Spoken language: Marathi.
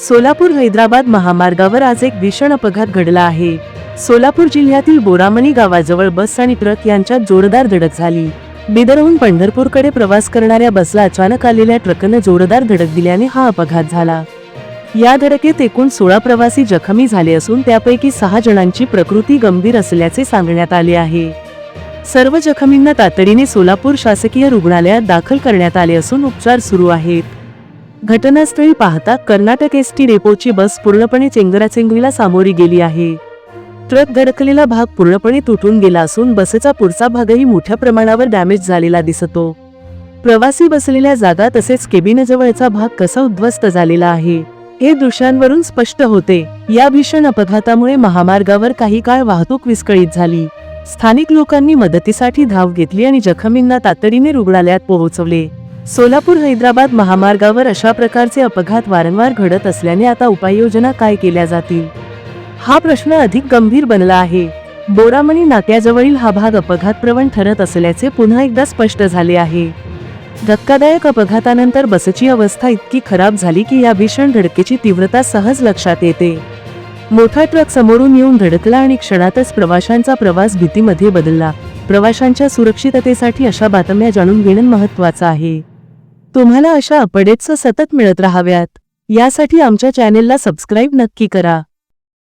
सोलापूर हैदराबाद महामार्गावर आज एक भीषण अपघात घडला आहे. सोलापूर जिल्ह्यातील बोरामणी गावाजवळ बस आणि ट्रक यांच्यात जोरदार धडक झाली. बिदरहून पंढरपूरकडे प्रवास करणाऱ्या बसला अचानक आलेल्या ट्रकनं जोरदार धडक दिल्याने हा अपघात झाला. या धडकेत एकूण सोळा प्रवासी जखमी झाले असून त्यापैकी सहा जणांची प्रकृती गंभीर असल्याचे सांगण्यात आले आहे. सर्व जखमींना तातडीने सोलापूर शासकीय रुग्णालयात दाखल करण्यात आले असून उपचार सुरू आहेत. घटनास्थळी पाहता कर्नाटक एस टी डेपोची बस पूर्णपणे चेंगराचेंगरीला सामोरी गेली आहे. ट्रक धडकलेला भाग पूर्णपणे तुटून गेला असून बसचा पुढचा भागही मोठ्या प्रमाणावर डॅमेज झालेला दिसतो. प्रवासी बसलेल्या जागा तसेच केबिनजवळचा भाग कसा उद्ध्वस्त झालेला आहे हे दृश्यांवरून स्पष्ट होते. या भीषण अपघातामुळे महामार्गावर काही काळ वाहतूक विस्कळीत झाली. स्थानिक लोकांनी मदतीसाठी धाव घेतली आणि जखमींना तातडीने रुग्णालयात पोहोचवले. सोलापूर हैदराबाद महामार्गावर अशा प्रकारचे अपघात वारंवार घडत असल्याने आता उपाययोजना काय केल्या जातील? हा प्रश्न अधिक गंभीर बनला आहे. बोरामणी नाक्याजवळील हा भाग अपघातप्रवण ठरत असल्याचे पुन्हा एकदा स्पष्ट झाले आहे. धक्कादायक अपघातानंतर बसची अवस्था इतकी खराब झाली की या भीषण धडकेची तीव्रता सहज लक्षात येते. मोठा ट्रक समोरून येऊन धडकला आणि क्षणातच प्रवाशांचा प्रवास भीतीमध्ये बदलला. प्रवाशांच्या सुरक्षिततेसाठी अशा बातम्या जाणून घेणं महत्वाचं आहे. तुम्हाला अशा अपडेट्स सतत मिळत राहाव्यात. यासाठी आमच्या चॅनेलला सबस्क्राईब नक्की करा.